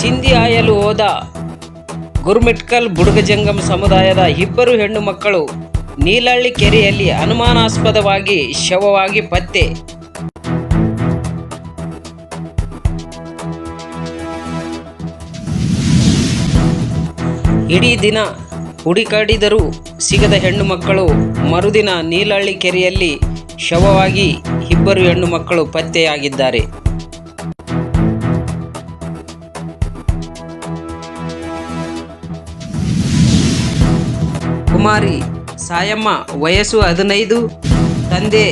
ಚಿಂದಿ ಆಯಲು ಹೋದ. ಗುರುಮಿಟ್ಕಲ್ ಬುಡುಗಜಂಗಮ್ ಸಮುದಾಯದ ಇಬ್ಬರು ಹೆಣ್ಣು ಮಕ್ಕಳು ನೀಲಹಳ್ಳಿ ಕೆರೆಯಲ್ಲಿ ಅನುಮಾನಾಸ್ಪದವಾಗಿ ಶವವಾಗಿ ಪತ್ತೆ. ಇಡೀ ದಿನ ಹುಡುಕಾಡಿದರೂ ಸಿಗದ ಹೆಣ್ಣು ಮಕ್ಕಳು ಮರುದಿನ ನೀಲಹಳ್ಳಿ ಕೆರೆಯಲ್ಲಿ ಶವವಾಗಿ ಇಬ್ಬರು ಹೆಣ್ಣು ಮಕ್ಕಳು ಪತ್ತೆಯಾಗಿದ್ದಾರೆ. ಕುಮಾರಿ ಸಾಯಮ್ಮ, ವಯಸ್ಸು ಹದಿನೈದು. ತಂದೆ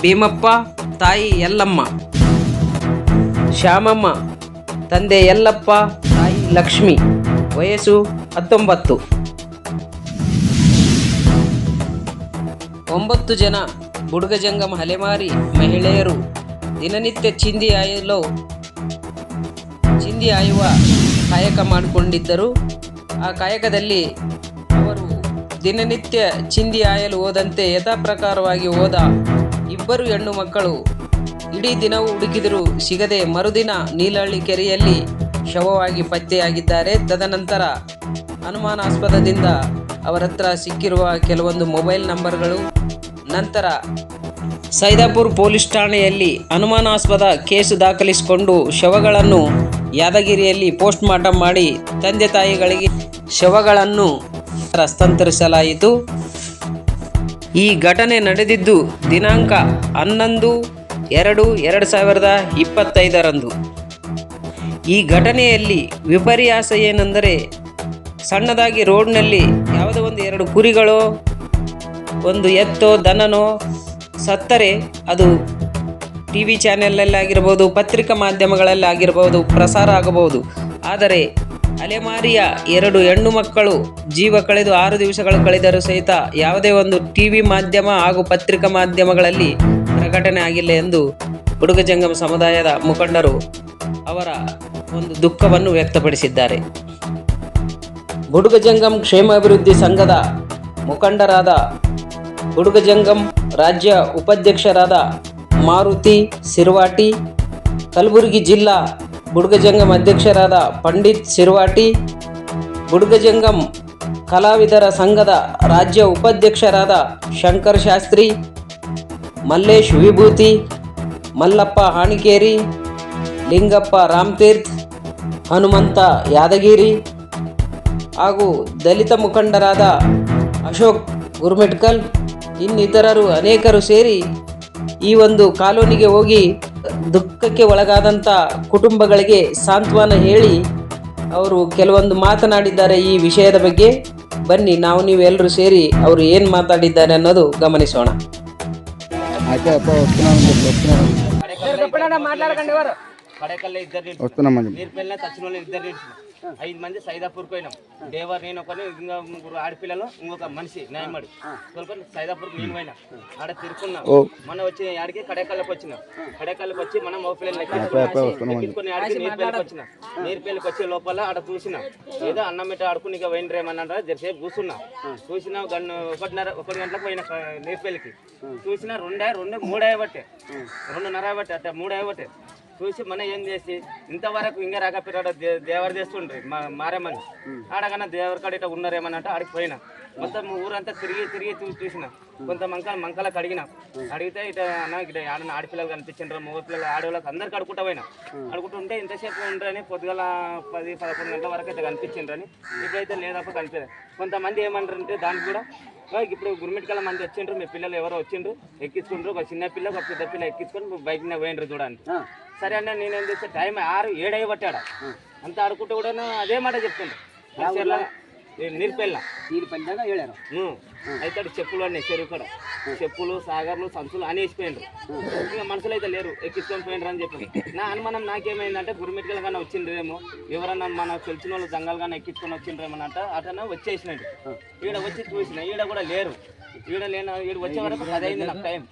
ಭೀಮಪ್ಪ, ತಾಯಿ ಯಲ್ಲಮ್ಮ. ಶ್ಯಾಮಮ್ಮ, ತಂದೆ ಯಲ್ಲಪ್ಪ, ತಾಯಿ ಲಕ್ಷ್ಮಿ. ವಯಸ್ಸು ಹತ್ತೊಂಬತ್ತು. ಒಂಬತ್ತು ಜನ ಬುಡುಗಜಂಗಮ ಅಲೆಮಾರಿ ಮಹಿಳೆಯರು ದಿನನಿತ್ಯ ಚಿಂದಿ ಆಯಲು, ಚಿಂದಿ ಆಯುವ ಕಾಯಕ ಮಾಡಿಕೊಂಡಿದ್ದರು. ಆ ಕಾಯಕದಲ್ಲಿ ದಿನನಿತ್ಯ ಚಿಂದಿ ಆಯಲು ಹೋದಂತೆ ಯಥಾಪ್ರಕಾರವಾಗಿ ಹೋದ ಇಬ್ಬರು ಹೆಣ್ಣು ಮಕ್ಕಳು. ಇಡೀ ದಿನವೂ ಹುಡುಕಿದರೂ ಸಿಗದೆ ಮರುದಿನ ನೀಲಹಳ್ಳಿ ಕೆರೆಯಲ್ಲಿ ಶವವಾಗಿ ಪತ್ತೆಯಾಗಿದ್ದಾರೆ. ತದನಂತರ ಅನುಮಾನಾಸ್ಪದದಿಂದ ಅವರ ಹತ್ರ ಸಿಕ್ಕಿರುವ ಕೆಲವೊಂದು ಮೊಬೈಲ್ ನಂಬರ್ಗಳು. ನಂತರ ಸೈದಾಪುರ್ ಪೊಲೀಸ್ ಠಾಣೆಯಲ್ಲಿ ಅನುಮಾನಾಸ್ಪದ ಕೇಸು ದಾಖಲಿಸಿಕೊಂಡು ಶವಗಳನ್ನು ಯಾದಗಿರಿಯಲ್ಲಿ ಪೋಸ್ಟ್ ಮಾರ್ಟಮ್ ಮಾಡಿ ತಂದೆ ತಾಯಿಗಳಿಗೆ ಶವಗಳನ್ನು ಹಸ್ತಾಂತರಿಸಲಾಯಿತು. ಈ ಘಟನೆ ನಡೆದಿದ್ದು ದಿನಾಂಕ ಹನ್ನೊಂದು ಎರಡು ಎರಡು ಸಾವಿರದ ಇಪ್ಪತ್ತೈದರಂದು. ಈ ಘಟನೆಯಲ್ಲಿ ವಿಪರ್ಯಾಸ ಏನೆಂದರೆ ಸಣ್ಣದಾಗಿ ರೋಡ್ನಲ್ಲಿ ಯಾವುದೋ ಒಂದು ಎರಡು ಕುರಿಗಳು, ಒಂದು ಎತ್ತೋ, ದನನೋ ಸತ್ತರೆ, ಅದು ಟಿ ವಿ ಚಾನೆಲಲ್ಲಾಗಿರ್ಬೋದು ಪತ್ರಿಕಾ ಮಾಧ್ಯಮಗಳಲ್ಲಾಗಿರ್ಬೋದು, ಪ್ರಸಾರ ಆಗಬಹುದು. ಆದರೆ ಅಲೆಮಾರಿಯ ಎರಡು ಹೆಣ್ಣು ಮಕ್ಕಳು ಜೀವ ಕಳೆದು ಆರು ದಿವಸಗಳು ಕಳೆದರೂ ಸಹಿತ ಯಾವುದೇ ಒಂದು ಟಿವಿ ಮಾಧ್ಯಮ ಹಾಗೂ ಪತ್ರಿಕಾ ಮಾಧ್ಯಮಗಳಲ್ಲಿ ಪ್ರಕಟಣೆ ಆಗಿಲ್ಲ ಎಂದು ಹುಡುಗಜಂಗಮ ಸಮುದಾಯದ ಮುಖಂಡರು ಅವರ ಒಂದು ದುಃಖವನ್ನು ವ್ಯಕ್ತಪಡಿಸಿದ್ದಾರೆ. ಬುಡುಗಜಂಗಂ ಕ್ಷೇಮಾಭಿವೃದ್ಧಿ ಸಂಘದ ಮುಖಂಡರಾದ ಬುಡುಗಜಂಗಂ ರಾಜ್ಯ ಉಪಾಧ್ಯಕ್ಷರಾದ ಮಾರುತಿ ಸಿರ್ವಾಟಿ, ಕಲಬುರಗಿ ಜಿಲ್ಲಾ ಬುಡುಗಜಂಗಂ ಅಧ್ಯಕ್ಷರಾದ ಪಂಡಿತ್ ಸಿರ್ವಾಟಿ, ಬುಡ್ಗಜಂಗಂ ಕಲಾವಿದರ ಸಂಘದ ರಾಜ್ಯ ಉಪಾಧ್ಯಕ್ಷರಾದ ಶಂಕರ್ ಶಾಸ್ತ್ರಿ, ಮಲ್ಲೇಶ್ ವಿಭೂತಿ, ಮಲ್ಲಪ್ಪ ಹಾಣಿಕೇರಿ ಲಿಂಗಪ್ಪ ರಾಮತೀರ್ಥ್, ಹನುಮಂತ ಯಾದಗಿರಿ ಹಾಗೂ ದಲಿತ ಮುಖಂಡರಾದ ಅಶೋಕ್ ಗುರ್ಮಿಟ್ಕಲ್ ಇನ್ನಿತರರು ಅನೇಕರು ಸೇರಿ ಈ ಒಂದು ಕಾಲೋನಿಗೆ ಹೋಗಿ ದುಃಖಕ್ಕೆ ಒಳಗಾದಂತ ಕುಟುಂಬಗಳಿಗೆ ಸಾಂತ್ವನ ಹೇಳಿ ಅವರು ಕೆಲವೊಂದು ಮಾತನಾಡಿದ್ದಾರೆ ಈ ವಿಷಯದ ಬಗ್ಗೆ. ಬನ್ನಿ ನಾವು ನೀವೆಲ್ಲರೂ ಸೇರಿ ಅವರು ಏನು ಮಾತಾಡಿದ್ದಾರೆ ಅನ್ನೋದು ಗಮನಿಸೋಣ. ಮಾತಾಡ್ಕೊಂಡು ఐదు మంది సైదాపూర్కి పోయినాం. దేవర్ నేను ఒకని ఇంకా ముగ్గురు ఆడపిల్లలు ఇంకొక మనిషి న్యాయమడి తోలుకొని సైదాపూర్కి నేను పోయినా. ఆడ తిరుక్కున్నా. మనం వచ్చి ఆడికి కడకల్లోకి వచ్చిన. కడకల్లోకి వచ్చి మనం ఓ పిల్లలు ఎక్కించుకొని ఆడికి నీరు పిల్లకి వచ్చిన. నీరు పిల్లకి వచ్చే లోపల ఆడ చూసిన. ఏదో అన్నం పెట్టి ఆడుకుని ఇక పోయినరేమన్నా జరసేపు కూర్చున్నా. చూసిన గన్ను ఒకటిన్నర ఒకటి గంటలకు పోయిన క- నీరు పిల్లకి చూసిన రెండే రెండు మూడే బట్టే రెండున్నర బట్టే అట్ట మూడే బట్టే చూసి మనం ఏం చేసి ఇంతవరకు ఇంకా రాకపోయాడు దేవర చేస్తుండ్రి మా మారేమని. ఆడకన్నా దేవర కాడ ఇట్లా ఉన్నారేమన్నట్టు ఆడికి పోయినా. మొత్తం ఊరంతా తిరిగి తిరిగి చూసి చూసిన. కొంత మంకల మంకలకు అడిగిన. అడిగితే ఇట అన్న ఇట ఆడ ఆడపిల్లలు కనిపించిండ్రు మగ పిల్లలు ఆడవాళ్ళకి అందరికి అడుగుతా పోయినా. అడుగుతుంటే ఇంతసేపు ఉండరని పొద్దుగల పది పదకొండు గంటల వరకు అయితే కనిపించిండ్రని ఇప్పుడైతే లేదప్పుడు కనిపించలేదు. కొంతమంది ఏమంటారంటే దానికి కూడా "ఓ, ఇప్పుడు గురుమిటికల మంది వచ్చిండ్రు మీ పిల్లలు ఎవరో వచ్చిండ్రు ఎక్కించుకుండ్రు ఒక చిన్న పిల్ల ఒక పెద్ద పిల్ల ఎక్కించుకొని బైక్ మీద పోయిండ్రు చూడండి సరే అన్న నేనేం చేస్తే టైం ఆరు ఏడై పట్టాడు. అంత ఆడుకుంటూ కూడా అదే మాట చెప్తుండే. నీరుపల్లి నీరుపల్లి ఏడారు? అయితే చెప్పులు అన్నీ చెరువు కూడా. చెప్పులు సాగర్లు సంచులు అని వేసిపోయినారు ఇంకా మనుషులు అయితే లేరు ఎక్కించుకొని పోయినరు అని చెప్పి. నా అనుమానం నాకేమైందంటే గురుమిటికల కన్నా వచ్చిండ్రేమో ఎవరన్నా మన తెలిసిన వాళ్ళు దంగలు కానీ ఎక్కించుకొని వచ్చిండ్రేమో అంట అతను వచ్చేసినాడు ఈడ వచ్చి చూసిన ఈడ కూడా లేరు. ఈడ లేన ఈడ వచ్చే వరకు అదైంది నాకు టైం.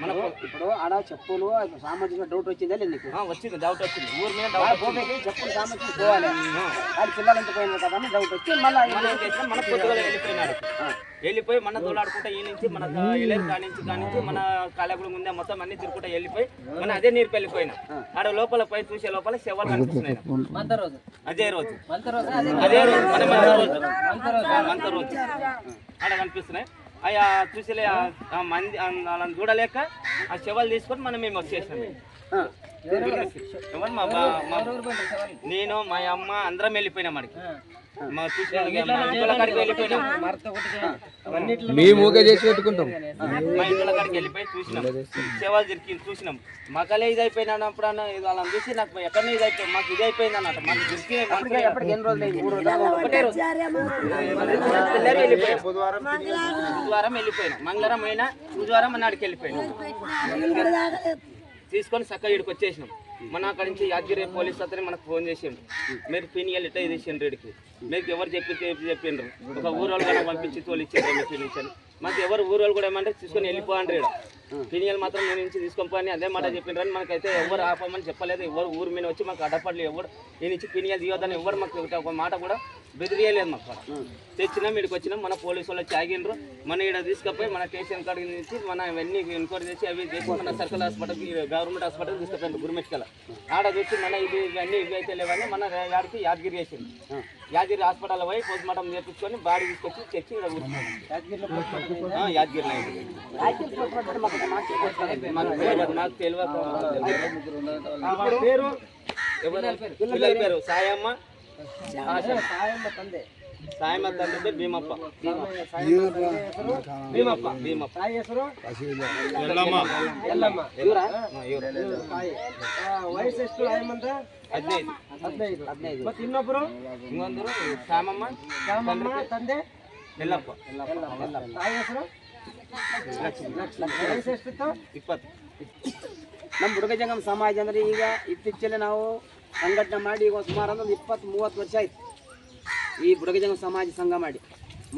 మన ఇప్పుడు ఆడ చెప్పులు సామాజిక డౌట్ వచ్చిందా లేదు నీకు? వచ్చింది డౌట్ వచ్చింది. ఊరి మీద డౌట్ చెప్పులు సామాజిక పోవాలి. అది పిల్లలు ఎంత పోయినారు కదా డౌట్ వచ్చి మళ్ళీ మనం పొద్దుగా వెళ్ళిపోయినాడు. వెళ్ళిపోయి మన దోలాడుకుంటా ఈ నుంచి మన ఎలేరు కానించి కానించి మన కాలేకుడు ముందే మొత్తం అన్ని తిరుగుకుంటా వెళ్ళిపోయి మన అదే నీరు వెళ్ళిపోయినా ఆడ లోపల పై చూసే లోపల శవాలు కనిపిస్తున్నాయి. అదే రోజు. అదే రోజు మన మంత రోజు. మంత రోజు. ఆడ కనిపిస్తున్నాయి. అయ్యా చూసిలే మంది చూడలేక ఆ శవాలు తీసుకొని మనం మేము వచ్చేసాము నేను మా అమ్మ అందరం వెళ్ళిపోయినాం వెళ్ళిపోయినాం. మేము ఊకే చేసి పెట్టుకుంటాం. మా ఇంట్లో కాడికి వెళ్ళిపోయి చూసినాం. సేవలు తిరిగి చూసినాం. మాకలే ఇది అయిపోయినప్పుడు అన్న ఇది వాళ్ళని చూసి నాకు ఎక్కడనే ఇది అయిపోయింది మాకు ఇది అయిపోయింది అన్నట్టు మాకు వెళ్ళిపోయాం బుధవారం బుధవారం వెళ్ళిపోయినాం. మంగళవారం. అయినా బుధవారం మన ఆడికి వెళ్ళిపోయినాం. తీసుకొని చక్కగా ఇక్కడికి వచ్చేసినాం. మన అక్కడి నుంచి యాదగిరి పోలీస్ అతని మనకు ఫోన్ చేసిండు. మీరు ఫినియల్ ఇట్లా చేసిండ్రు ఇచ్చిండ్రు ఇడికి మీకు ఎవరు చెప్పి చెప్పిండ్రు. ఒక ఊరోళ్ళు కూడా పంపించి తోలు ఇచ్చిండ్రు ఫినిషన్ మాకు ఎవరు ఊరోళ్ళు కూడా ఏమంటే తీసుకొని వెళ్ళిపోండి ఇక్కడ పినియల్ మాత్రం నేను నుంచి తీసుకొని పోని అదే మాట చెప్పిండ్రు అని మనకైతే ఎవరు ఆపమని చెప్పలేదు. ఎవరు ఊరు మీద వచ్చి మాకు అడ్డపడలేదు ఎవరు నేను ఇచ్చి పినియల్ తీయొద్దని ఎవరు మాకు ఒక మాట కూడా బెదిరియలేదు మాకు. తెచ్చినాం ఇక్కడికి వచ్చినాం మన పోలీసు వాళ్ళు వచ్చి ఆగిండ్రు మన ఇక్కడ తీసుకుపోయి మన స్టేషన్ కాడికి నుంచి మన ఇవన్నీ ఎంక్వైరీ చేసి అవి చేసి మన సర్కిల్ హాస్పిటల్ గవర్నమెంట్ హాస్పిటల్ తీసుకుపోయింది గురిమెట్కల ఆడ చూసి మన ఇది ఇవన్నీ ఇవి అయితే లేవని మన యాడికి యాదగిరి వేసింది యాదగిరి హాస్పిటల్ పోయి పోస్ట్ మార్టం చేపించుకొని బాడీ తీసుకొచ్చి తెచ్చి ఇక్కడ కూర్చున్నాం. యాదగిరిలో తెలియదు, నాకు తెలియదు ఇప్పుడు పేరు ఎవరు? పిల్లల పేరు సాయమ్మ ఆశ. సాయమ్మ తండ్రి పేరు భీమప్ప భీమప్ప భీమప్ప ఎవరా? ఆ, ఎవరు? వయసు ಎಷ್ಟು ఆయమంత ಹದಿನೈದು ಹದಿನೈದು ಹದಿನೈದು ಮತ್ತೆ ಇನ್ನೊಬ್ರು ಇನ್ನೊಂದ್ರು ಶ್ಯಾಮಮ್ಮ ರಾಮಮ್ಮ ತಂದೆ ಎಲ್ಲಪ್ಪ ತಾಯಿ ಹೆಸರು ವಯಸ್ಸು ನಮ್ಮ ಹುಡುಗ ಜಂಗಮ್ ಸಮಾಜ ಅಂದ್ರೆ ಈಗ ಇತ್ತೀಚೆಗೆ ನಾವು ಸಂಘಟನೆ ಮಾಡಿ ಈಗ ಸುಮಾರು ಅಂದ್ರೆ ಇಪ್ಪತ್ತು ಮೂವತ್ತು ವರ್ಷ ಆಯ್ತು. ಈ ಬುಡಗ ಜಂಗಮ ಸಮಾಜ ಸಂಘ ಮಾಡಿ.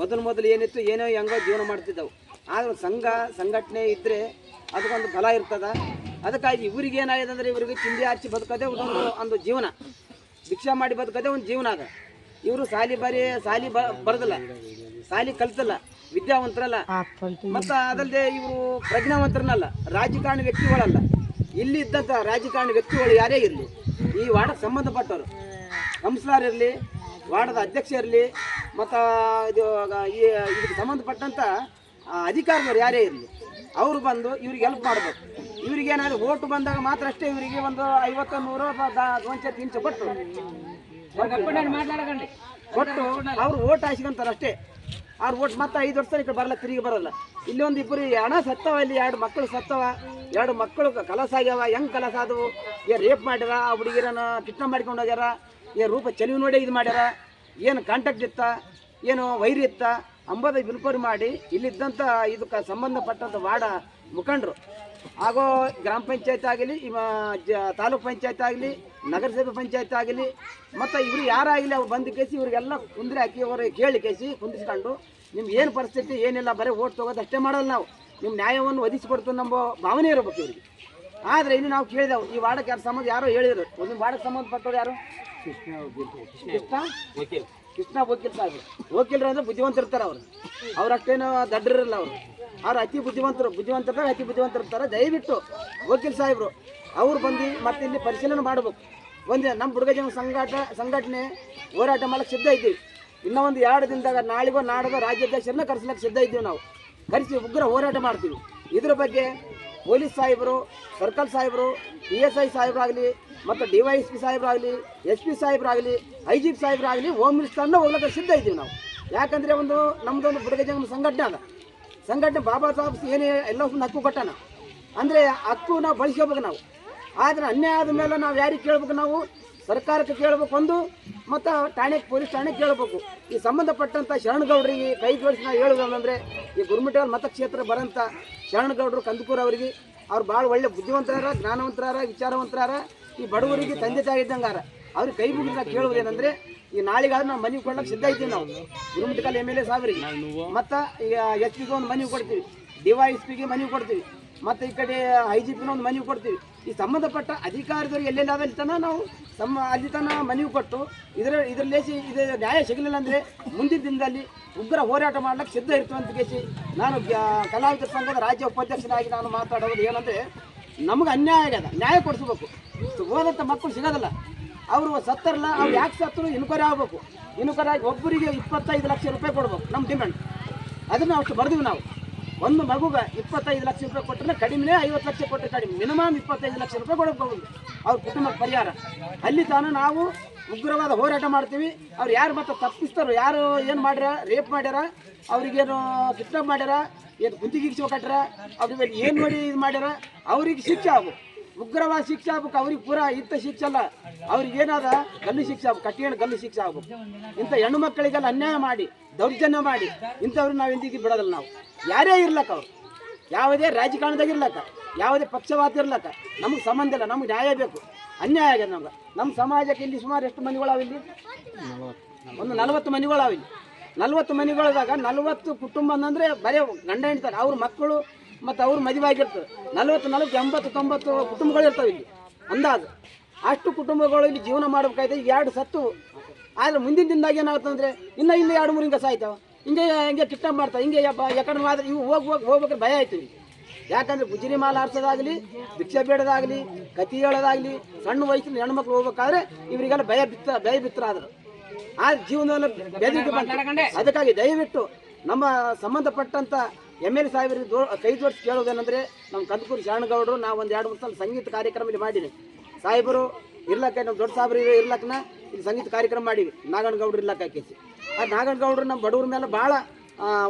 ಮೊದಲು ಮೊದಲು ಏನಿತ್ತು, ಏನೋ ಹೆಂಗೋ ಜೀವನ ಮಾಡ್ತಿದ್ದವು. ಆದ್ರೆ ಸಂಘ, ಸಂಘಟನೆ ಇದ್ದರೆ ಅದಕ್ಕೊಂದು ಫಲ ಇರ್ತದ. ಅದಕ್ಕಾಗಿ ಇವ್ರಿಗೆ ಏನಾಗಿದೆ ಅಂದ್ರೆ ಇವ್ರಿಗೆ ಚಿಂದಿ ಹಚ್ಚಿ ಬದುಕೋದೇ ಒಂದು ಒಂದು ಜೀವನ. ಭಿಕ್ಷಾ ಮಾಡಿ ಬದುಕೋದೇ ಒಂದು ಜೀವನ ಅದ. ಇವರು ಸಾಲಿ ಬರೀ, ಸಾಲಿ ಬ, ಬರೋದಿಲ್ಲ. ಸಾಲಿ ಕಲ್ತಲ್ಲ. ವಿದ್ಯಾವಂತರಲ್ಲ. ಮತ್ತ ಅದಲ್ಲದೆ ಇವರು ಪ್ರಜ್ಞಾವಂತರನ್ನಲ್ಲ ರಾಜಕಾರಣಿ ವ್ಯಕ್ತಿಗಳಲ್ಲ. ಇಲ್ಲಿ ಇದ್ದಂತ ರಾಜಕಾರಣಿ ವ್ಯಕ್ತಿಗಳು ಯಾರೇ ಇರಲಿ ಈ ವಾರ್ಡ್ ಸಂಬಂಧಪಟ್ಟವರು. ಕೌನ್ಸಿಲರ್ ಇರಲಿ ವಾರ್ಡದ ಅಧ್ಯಕ್ಷ ಇರಲಿ ಮತ್ತು ಇದು ಈ ಇದಕ್ಕೆ ಸಂಬಂಧಪಟ್ಟಂಥ ಆ, ಅಧಿಕಾರಿಗಳು ಯಾರೇ ಇರಲಿ ಅವರು ಬಂದು ಇವ್ರಿಗೆ ಹೆಲ್ಪ್ ಮಾಡಬೇಕು. ಇವ್ರಿಗೆ ಏನಾದ್ರು ಓಟು ಬಂದಾಗ ಮಾತ್ರ ಅಷ್ಟೇ ಇವರಿಗೆ ಒಂದು ಐವತ್ತು ನೂರು ಒಂಚೆ ಇಂಚು ಕೊಟ್ಟು. ಕೊಟ್ಟು ಅವ್ರು ಓಟ್ ಹಾಸ್ಕೊಂತಾರೆ ಅಷ್ಟೇ. ಅವ್ರು ಓಟ್ ಮತ್ತೆ ಐದು ವರ್ಷ ಈ ಬರಲ್ಲ, ತಿರುಗಿ ಬರಲ್ಲ. ಇಲ್ಲಿ ಒಂದು ಇಬ್ಬರು ಹಣ ಸತ್ತವ ಇಲ್ಲಿ, ಎರಡು ಮಕ್ಕಳು ಸತ್ತವ, ಎರಡು ಮಕ್ಕಳು ಕಲಸ ಆಗ್ಯಾವ, ಹೆಂಗ್ ಕಲಸ ಆದವು? ಏ ರೇಪ್ ಮಾಡ್ಯಾರ, ಆ ಹುಡುಗಿರನ ಕಿಟ್ನ ಮಾಡ್ಕೊಂಡು ಹೋಗ್ಯಾರ, ಏ ರೂಪ ಚೆಲುವು ನೋಡಿ ಇದು ಮಾಡ್ಯಾರ, ಏನು ಕಾಂಟ್ಯಾಕ್ಟ್ ಇತ್ತ, ಏನು ವೈರಿ ಇತ್ತ, ಅಂಬದ ಬಿಲ್ಕೋರಿ ಮಾಡಿ ಇಲ್ಲಿದ್ದಂಥ ಇದಕ್ಕೆ ಸಂಬಂಧಪಟ್ಟಂಥ ವಾರ್ಡ ಮುಖಂಡರು. ಹಾಗೂ ಗ್ರಾಮ ಪಂಚಾಯತ್ ಆಗಲಿ ತಾಲೂಕ್ ಪಂಚಾಯತ್ ಆಗಲಿ, ನಗರಸಭೆ ಪಂಚಾಯತ್ ಆಗಲಿ, ಮತ್ತು ಇವರು ಯಾರಾಗಲಿ ಅವ್ರು ಬಂದು ಕೇಸಿ, ಇವರಿಗೆಲ್ಲ ಕುಂದ್ರೆ ಹಾಕಿ ಅವರು ಕೇಳಿ ಕೇಸಿ ಕುಂದಿಸ್ಕೊಂಡು ನಿಮ್ಗೆ ಏನು ಪರಿಸ್ಥಿತಿ ಏನಿಲ್ಲ ಬರೀ ಓಟ್ ತೊಗೋದು ಅಷ್ಟೇ ಮಾಡಲ್ಲ ನಾವು. ನಿಮ್ಮ ನ್ಯಾಯವನ್ನು ಒದಗಿಸ್ಕೊಡ್ತು ನಮ್ಮ ಭಾವನೆ ಇರಬೇಕು ಇವರಿಗೆ. ಆದರೆ ಇನ್ನು ನಾವು ಕೇಳಿದೆವು ಈ ವಾರ್ಡಕ್ಕೆ ಯಾರು ಸಂಬಂಧ ಯಾರೋ ಹೇಳಿದರು. ಒಂದು ವಾರ್ಡಕ್ಕೆ ಸಂಬಂಧಪಟ್ಟವ್ರು ಯಾರು? ಕೃಷ್ಣ ವಕೀಲ್. ಕೃಷ್ಣ? ವಕೀಲ್. ಸಾಹೇಬ್ರು. ವಕೀಲರು ಅಂದರೆ ಬುದ್ಧಿವಂತಿರ್ತಾರೆ ಅವರು. ಅವ್ರು ಅಷ್ಟೇನು ದಡ್ಡರಿರಲ್ಲ ಅವರು. ಅವ್ರು ಅತಿ ಬುದ್ಧಿವಂತರು. ಬುದ್ಧಿವಂತರು ಅತಿ ಬುದ್ಧಿವಂತ ಇರ್ತಾರೆ. ದಯವಿಟ್ಟು ವಕೀಲ್ ಸಾಹೇಬರು ಅವ್ರು ಬಂದು ಮತ್ತೆ ಇಲ್ಲಿ ಪರಿಶೀಲನೆ ಮಾಡಬೇಕು. ಒಂದು ನಮ್ಮ ಬುಡಗಜನ ಜನ ಸಂಘಟ ಸಂಘಟನೆ ಹೋರಾಟ ಮಾಡಕ್ಕೆ ಸಿದ್ಧ ಇದ್ದೀವಿ. ಇನ್ನೂ ಒಂದು ಎರಡು ದಿನದಾಗ ನಾಳೆಗೋ ನಾಡಗೋ ರಾಜ್ಯಾಧ್ಯಕ್ಷರನ್ನ ಕರೆಸ್ಲಿಕ್ಕೆ ಸಿದ್ಧ ಇದ್ದೀವಿ ನಾವು. ಕರೆಸಿ ಉಗ್ರ ಹೋರಾಟ ಮಾಡ್ತೀವಿ. ಇದ್ರ ಬಗ್ಗೆ ಪೊಲೀಸ್ ಸಾಹೇಬರು, ಸರ್ಕಲ್ ಸಾಹೇಬರು ಪಿ ಎಸ್ ಐ ಸಾಹೇಬರಾಗಲಿ ಮತ್ತು ಡಿ ವೈ ಎಸ್ ಪಿ ಸಾಹೇಬರಾಗಲಿ, ಎಸ್ ಪಿ ಸಾಹೇಬರಾಗಲಿ ಐ ಜಿ ಪಿ ಸಾಹೇಬರಾಗಲಿ, ಹೋಮ್ ಮಿನಿಸ್ಟರ್ನ ಹೋಗ್ಲಿಕ್ಕೆ ಸಿದ್ಧ ಇದ್ದೀವಿ ನಾವು. ಯಾಕಂದರೆ ಒಂದು ನಮ್ಮದೊಂದು ಬುಡಗ ಸಂಘಟನೆ ಅದ. ಸಂಘಟನೆ ಬಾಬಾ ಸಾಹೇಬ್ ಏನೇ ಎಲ್ಲ ಹಕ್ಕು ಕೊಟ್ಟಾನ. ಅಂದರೆ ಹಕ್ಕು ನಾವು ಬಳಸ್ಕೋಬೇಕು ನಾವು. ಆದರೆ ಅನ್ಯಾಯ ಆದ ಮೇಲೆ ನಾವು ಯಾರಿಗೆ ಕೇಳ್ಬೇಕು ನಾವು? ಸರ್ಕಾರಕ್ಕೆ ಕೇಳಬೇಕು ಒಂದು ಮತ್ತು ಠಾಣೆ ಪೊಲೀಸ್ ಠಾಣೆಗೆ ಕೇಳಬೇಕು. ಈ ಸಂಬಂಧಪಟ್ಟಂಥ ಶರಣಗೌಡರಿಗೆ ಕೈ ಜೋಡಿಸಿ ನಾವು ಹೇಳೋದಂದ್ರೆ ಈ ಗುರುಮಿಟಲ್ ಮತಕ್ಷೇತ್ರ ಬರೋಂಥ ಶರಣಗೌಡರು ಕಂದಕೂರು ಅವರಿಗೆ ಅವ್ರು ಭಾಳ ಒಳ್ಳೆ ಬುದ್ಧಿವಂತರಾರ ಜ್ಞಾನವಂತರಾರ ವಿಚಾರವಂತರಾರ ಈ ಬಡವರಿಗೆ ತಂದೆ ತಾಯಿ ಇದ್ದಂಗಾರ. ಅವ್ರಿಗೆ ಕೈ ಮುಗಿದ ಕೇಳುವುದೇನಂದ್ರೆ ಈ ನಾಳೆಗಾದ್ರೂ ನಾವು ಮನೆಗೆ ಕೊಡ್ಲಿಕ್ಕೆ ಸಿದ್ಧ ಇದ್ದೀವಿ ನಾವು. ಗುರುಮಿಟಕಲ್ ಎಂ ಎಲ್ ಎ ಸಾಹೇಬರಿಗೆ. ಮತ್ತು ಈಗ ಎಚ್ ಪಿಗೆ ಒಂದು ಮನೆ ಕೊಡ್ತೀವಿ. ಡಿ ವೈ ಎಸ್ ಪಿಗೆ ಮನವಿ ಕೊಡ್ತೀವಿ. ಮತ್ತು ಈ ಕಡೆ ಐ ಜಿ ಪಿನ ಒಂದು ಮನವಿ ಕೊಡ್ತೀವಿ. ಈ ಸಂಬಂಧಪಟ್ಟ ಅಧಿಕಾರದವರು ಎಲ್ಲೆಲ್ಲಿ ತನಕ ನಾವು ಸಮ, ಅಲ್ಲಿ ತನಕ ಮನವಿ ಕೊಟ್ಟು ಇದರ ಇದರಲ್ಲಿ ಇದು ನ್ಯಾಯ ಸಿಗಲಿಲ್ಲ ಅಂದರೆ ಮುಂದಿನ ದಿನದಲ್ಲಿ ಉಗ್ರ ಹೋರಾಟ ಮಾಡ್ಲಿಕ್ಕೆ ಸಿದ್ಧ ಇರ್ತೀವಿ ಅಂತ ಕೇಸಿ ನಾನು ಕಲಾವಿದ ಸಂಘದ ರಾಜ್ಯ ಉಪಾಧ್ಯಕ್ಷನಾಗಿ ನಾನು ಮಾತಾಡೋದು ಏನಂದರೆ ನಮಗೆ ಅನ್ಯಾಯ ಆಗ್ಯದ. ನ್ಯಾಯ ಕೊಡಿಸ್ಬೇಕು. ಹೋದಂಥ ಮಕ್ಕಳು ಸಿಗೋದಿಲ್ಲ. ಅವರು ಸತ್ತರಲ್ಲ, ಅವ್ರು ಯಾಕೆ ಸತ್ತರು? ಇನ್ಕ್ವೈರಿ ಆಗಬೇಕು. ಇನ್ಕ್ವೈರಿ ಆಗಿ ಒಬ್ಬರಿಗೆ ಇಪ್ಪತ್ತೈದು ಲಕ್ಷ ರೂಪಾಯಿ ಕೊಡ್ಬೇಕು ನಮ್ಮ ಡಿಮ್ಯಾಂಡ್. ಅದನ್ನು ಅಷ್ಟು ಬರೆದಿವಿ ನಾವು. ಒಂದು ಮಗುಗೆ ಇಪ್ಪತ್ತೈದು ಲಕ್ಷ ರೂಪಾಯಿ ಕೊಟ್ಟರೆ ಕಡಿಮೆ ಐವತ್ತು ಲಕ್ಷ ಕೊಟ್ಟರೆ ಕಡಿಮೆ. ಮಿನಿಮಮ್ ಇಪ್ಪತ್ತೈದು ಲಕ್ಷ ರೂಪಾಯಿ ಕೊಡಬೇಕು ಅವ್ರ ಕುಟುಂಬಕ್ಕೆ ಪರಿಹಾರ. ಅಲ್ಲಿ ತಾನು ನಾವು ಉಗ್ರವಾದ ಹೋರಾಟ ಮಾಡ್ತೀವಿ. ಅವ್ರು ಯಾರು ಮತ್ತೆ ತಪ್ಪಿಸ್ತಾರೋ, ಯಾರು ಏನು ಮಾಡ್ಯಾರ, ರೇಪ್ ಮಾಡ್ಯಾರ, ಅವ್ರಿಗೇನು ಕಿಡ್ನಾಪ್ ಮಾಡ್ಯಾರ, ಏನು ಗುಂತಿಗೆ ಚೌಕಟ್ರ ಅವ್ರ ಏನು ಮಾಡಿ ಇದು ಮಾಡ್ಯಾರ, ಅವ್ರಿಗೆ ಶಿಕ್ಷೆ ಆಗ್ಬೇಕು ಉಗ್ರವಾದ ಶಿಕ್ಷೆ ಆಗ್ಬೇಕು, ಅವ್ರಿಗೆ ಪೂರಾ ಇಂಥ ಶಿಕ್ಷೆ ಅಲ್ಲ. ಅವ್ರಿಗೆ ಏನಾದ, ಗಲ್ಲು ಶಿಕ್ಷೆ ಆಗ್ಬೇಕು, ಕಠಿಣ ಗಲ್ಲು ಶಿಕ್ಷೆ ಆಗ್ಬೇಕು. ಇಂಥ ಹೆಣ್ಣು ಮಕ್ಕಳಿಗೆಲ್ಲ ಅನ್ಯಾಯ ಮಾಡಿ, ದೌರ್ಜನ್ಯ ಮಾಡಿ ಇಂಥವ್ರು ನಾವು ಎಂದಿಗೆ ಬಿಡೋದಿಲ್ಲ ನಾವು. ಯಾರೇ ಇರ್ಲಕ್ಕ ಅವ್ರು. ಯಾವುದೇ ರಾಜಕಾರಣದಾಗ ಇರ್ಲಕ್ಕ, ಯಾವುದೇ ಪಕ್ಷವಾತ ಇರ್ಲಕ್ಕ, ನಮಗೆ ಸಂಬಂಧ ಇಲ್ಲ, ನಮ್ಗೆ ನ್ಯಾಯ ಬೇಕು. ಅನ್ಯಾಯ ಆಗ್ಯದ ನಮ್ಗೆ. ನಮ್ಮ ಸಮಾಜಕ್ಕೆ ಇಲ್ಲಿ ಸುಮಾರು ಎಷ್ಟು ಮನೆಗಳು ಇಲ್ಲಿ? ಒಂದು ನಲವತ್ತು ಮನೆಗಳು ಇಲ್ಲಿ. ನಲವತ್ತು ಮನೆಗಳದಾಗ ನಲವತ್ತು ಕುಟುಂಬ ಅಂದ್ರೆ ಬರೀ ಗಂಡ ಹೆಣ್ತಾರೆ ಅವ್ರ ಮಕ್ಕಳು ಮತ್ತು ಅವ್ರು ಮದುವೆ ಆಗಿರ್ತದೆ. ನಲವತ್ತು ನಲವತ್ತು ಎಂಬತ್ತು ತೊಂಬತ್ತು ಕುಟುಂಬಗಳು ಇರ್ತವೆ ಇಲ್ಲಿ. ಅಂದಾಜು. ಅಷ್ಟು ಕುಟುಂಬಗಳು ಇಲ್ಲಿ ಜೀವನ ಮಾಡ್ಬೇಕಾಯ್ತು. ಈಗ ಎರಡು ಸತ್ತು. ಆದ್ರೆ ಮುಂದಿನ ದಿನದಾಗ ಏನಾಗುತ್ತಂದ್ರೆ ಇನ್ನ ಇಲ್ಲಿ ಎರಡು ಮೂರು ಹಿಂಗೆ ಸಾಯ್ತಾವ. ಹಿಂಗೆ ಹಿಂಗೆ ಕಿಟ್ಟ ಮಾಡ್ತಾವೆ. ಹಿಂಗೆ ಯಪ್ಪ ಯಾಕಂದ್ರೆ ಆದ್ರೆ ಇವು ಹೋಗಿ ಹೋಗಿ ಹೋಗ್ಬೇಕಾದ್ರೆ ಭಯ ಆಯ್ತು ಇಲ್ಲಿ. ಯಾಕಂದ್ರೆ ಗುಜರಿ ಮಾಲ ಆರ್ಸೋದಾಗಲಿ ಭಿಕ್ಷೆ ಬೇಡೋದಾಗಲಿ ಕತಿ ಹೇಳೋದಾಗಲಿ ಸಣ್ಣ ವಯಸ್ಸಿನ ಹೆಣ್ಮಕ್ಳು ಹೋಗ್ಬೇಕಾದ್ರೆ ಇವರಿಗೆಲ್ಲ ಭಯ ಬಿತ್ತ ಭಯ ಬಿತ್ತರ ಆದರು. ಆ ಜೀವನದಲ್ಲಿ ಬೆದರಿಕೆ. ಅದಕ್ಕಾಗಿ ದಯವಿಟ್ಟು ನಮ್ಮ ಸಂಬಂಧಪಟ್ಟಂತ ಎಂ ಎಲ್ ದೋ ಕೈ ಜೋಡಿಸಿ ಕೇಳೋದೇನಂದ್ರೆ ನಮ್ಮ ಕಂದಕೂರು ಶರಣಗೌಡರು ನಾವು ಒಂದು ಎರಡು ಮೂರು ಸಲ ಸಂಗೀತ ಕಾರ್ಯಕ್ರಮ ಇಲ್ಲಿ ಮಾಡೀನಿ ಸಾಹೇಬರು ಇರ್ಲಕ್ಕ ನಮ್ಮ ದೊಡ್ಡ ಸಾಹೇಬರು ಇರ್ಲಕ್ಕನ ಇಲ್ಲಿ ಸಂಗೀತ ಕಾರ್ಯಕ್ರಮ ಮಾಡೀವಿ. ಗೌಡ್ರು ಇರ್ಲಕ್ಕ ಹಾಕಿಸಿ ಆ ನಾಗನಗೌಡರು ನಮ್ಮ ಬಡವ್ರ ಮೇಲೆ ಭಾಳ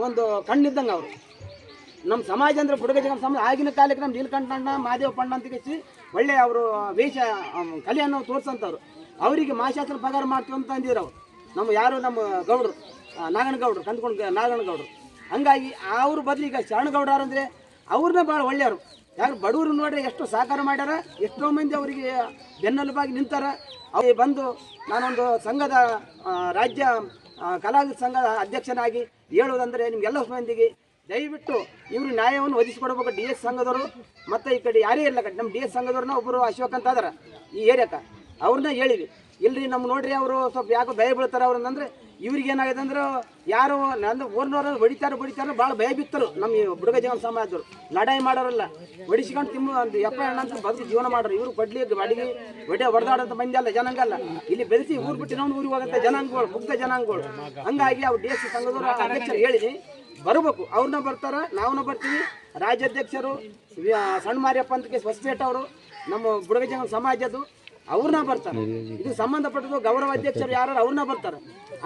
ಒಂದು ಕಣ್ಣಿದ್ದಂಗೆ ಅವರು. ನಮ್ಮ ಸಮಾಜ ಅಂದ್ರೆ ಬುಡಗ ನಮ್ಮ ಸಮಾಜ. ಆಗಿನ ಕಾಲಕ್ಕೆ ನಮ್ಮ ನೀಲಕಂಠಣ್ಣ ಪಣ್ಣ ಅಂತ ಕೇಸಿ ಒಳ್ಳೆ ಅವರು ವೇಷ ಕಲೆಯನ್ನು ತೋರಿಸಂಥವ್ರು ಅವರಿಗೆ ಮಾಶಾಸ್ತ್ರ ಪಗಾರ ಮಾಡ್ತೀವಿ ಅಂತ ಅಂದಿದ್ರು ಅವ್ರು. ನಮ್ಮ ಯಾರು ನಮ್ಮ ಗೌಡ್ರು ಆ, ನಾಗನಗೌಡ್ರು ಕಂದ್ಕೊಂಡು ನಾಗನಗೌಡ್ರು. ಹಂಗಾಗಿ ಅವ್ರ ಬದಲು ಈಗ ಶರಣಗೌಡರು ಅಂದರೆ ಅವ್ರನ್ನ ಭಾಳ ಒಳ್ಳೆಯವರು. ಯಾರು ಬಡವರು ನೋಡ್ರಿ ಎಷ್ಟು ಸಹಕಾರ ಮಾಡ್ಯಾರ, ಎಷ್ಟೋ ಮಂದಿ ಅವರಿಗೆ ಬೆನ್ನೆಲುಬಾಗಿ ನಿಂತಾರ. ಅವ್ರಿಗೆ ಬಂದು ನಾನೊಂದು ಸಂಘದ ರಾಜ್ಯ ಕಲಾವಿದ ಸಂಘದ ಅಧ್ಯಕ್ಷನಾಗಿ ಹೇಳೋದಂದರೆ ನಿಮ್ಗೆಲ್ಲ ಮಂದಿಗೆ ದಯವಿಟ್ಟು ಇವರು ನ್ಯಾಯವನ್ನು ಒದಿಸಿಕೊಡ್ಬೇಕು ಡಿ ಎಸ್ ಸಂಘದವರು. ಮತ್ತು ಈ ಕಡೆ ಯಾರೇ ಇರ್ಲಕ್ಕ ನಮ್ಮ ಡಿ ಎಸ್ ಸಂಘದವ್ರನ್ನ ಒಬ್ಬರು ಅಶೋಕ್ ಅಂತ ಅದಾರ ಈ ಏರಿಯಾಕ. ಅವ್ರನ್ನ ಹೇಳಿವಿ. ಇಲ್ರಿ ನಮ್ಮ ನೋಡ್ರಿ ಅವರು ಸ್ವಲ್ಪ ಯಾಕೋ ಭಯ ಬೀಳ್ತಾರೆ ಅವ್ರನ್ನಂದ್ರೆ ಇವ್ರಿಗೆ ಏನಾಗಿದೆ ಅಂದ್ರೆ ಯಾರು ನಂದು ಊರ್ನವ್ರು ಹೊಡಿತಾರೆ ಹೊಡಿತಾರೆ ಭಾಳ ಭಯ ಬಿತ್ತರು. ನಮ್ಮ ಬುಡಗ ಜೀವನ ಸಮಾಜದವ್ರು ಲಡಾಯಿ ಮಾಡೋರಲ್ಲ. ಹೊಡಿಸ್ಕೊಂಡು ತಿಮ್ಮ ಒಂದು ಎಪ್ಪ ಅಂತ ಬದುಕು ಜೀವನ ಮಾಡೋರು. ಇವರು ಕೊಡ್ಲಿ ಬಡಿಗೆ ಒಡೆ ಹೊಡೆದಾಡೋದು ಮಂದಿ ಅಲ್ಲ ಜನಾಂಗಲ್ಲ. ಇಲ್ಲಿ ಬೆಳೆಸಿ ಊರು ಬಿಟ್ಟು ಇನ್ನೊಂದು ಊರಿಗೆ ಹೋಗಂತ ಜನಾಂಗಗಳು ಮುಗ್ಧ ಜನಾಂಗಗಳು. ಹಂಗಾಗಿ ಅವ್ರು ಡಿ ಎಸ್ ಸಂಘದವರು ಅಧ್ಯಕ್ಷರು ಹೇಳಿನಿ, ಬರಬೇಕು. ಅವ್ರನ್ನ ಬರ್ತಾರೆ ನಾವನ್ನ ಬರ್ತೀವಿ. ರಾಜ್ಯಾಧ್ಯಕ್ಷರು ಸಣ್ಣ ಮಾರಿಯಪ್ಪ ಅಂತ ಕೇಸ್ ಅವರು, ನಮ್ಮ ಬುಡಗ ಜನ ಸಮಾಜದ್ದು. ಅವ್ರನ್ನ ಬರ್ತಾರೆ. ಇದು ಸಂಬಂಧಪಟ್ಟದ್ದು ಗೌರವ ಅಧ್ಯಕ್ಷರು ಯಾರು ಅವ್ರನ್ನ ಬರ್ತಾರೆ.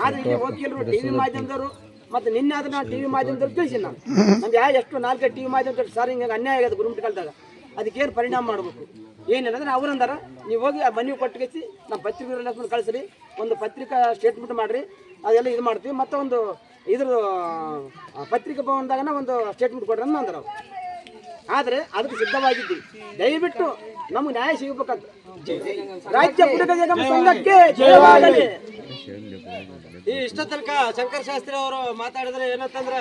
ಆದ್ರೆ ಇಲ್ಲಿ ವಕೀಲರು ಟಿವಿ ಮಾಧ್ಯಮದವರು ಮತ್ತೆ ನಿನ್ನೆ ಆದ್ರೆ ನಾನು ಟಿವಿ ಮಾಧ್ಯಮದವ್ರು ತಿಳಿಸಿ ನಾನು. ನಮ್ಗೆ ಯಾ ಎಷ್ಟು ನಾಲ್ಕೈದು ಟಿವಿ ಮಾಧ್ಯಮದವ್ರು ಸರ್ ಹಿಂಗೆ ಅನ್ಯಾಯ ಆಗಿದೆ ಗುರುಮುಟ್ ಕಾಲದಾಗ. ಅದಕ್ಕೇನು ಪರಿಣಾಮ ಮಾಡಬೇಕು? ಏನಂದ್ರೆ ಅವ್ರಂದಾರ ನೀವು ಹೋಗಿ ಆ ಮನವಿ ಕೊಟ್ಟಿಗೆಸಿ ನಮ್ಮ ಪತ್ರಿಕೆ ಕಳಿಸ್ರಿ ಒಂದು ಪತ್ರಿಕಾ ಸ್ಟೇಟ್ಮೆಂಟ್ ಮಾಡ್ರಿ ಅದೆಲ್ಲ ಇದು ಮಾಡ್ತೀವಿ. ಮತ್ತೆ ಒಂದು ಇದ್ರ ಪತ್ರಿಕಾ ಭವನದಾಗನ ಒಂದು ಸ್ಟೇಟ್ಮೆಂಟ್ ಕೊಡ್ರಿ ಅಂತ ಅಂದ್ರು ಅವ್ರು. ಆದ್ರೆ ಅದಕ್ಕೆ ಸಿದ್ಧವಾಗಿದ್ದೀವಿ. ದಯವಿಟ್ಟು ನಮ್ಗೆ ನ್ಯಾಯ ಸಿಗಬೇಕಂತ. ರಾಜ್ಯ ಸಂಘಕ್ಕೆ ಜಯವಾಗಲಿ ಈ ಇಷ್ಟ ತನಕ ಶಂಕರ ಶಾಸ್ತ್ರಿ ಅವರು ಮಾತಾಡಿದ್ರೆ ಏನಂತಂದ್ರ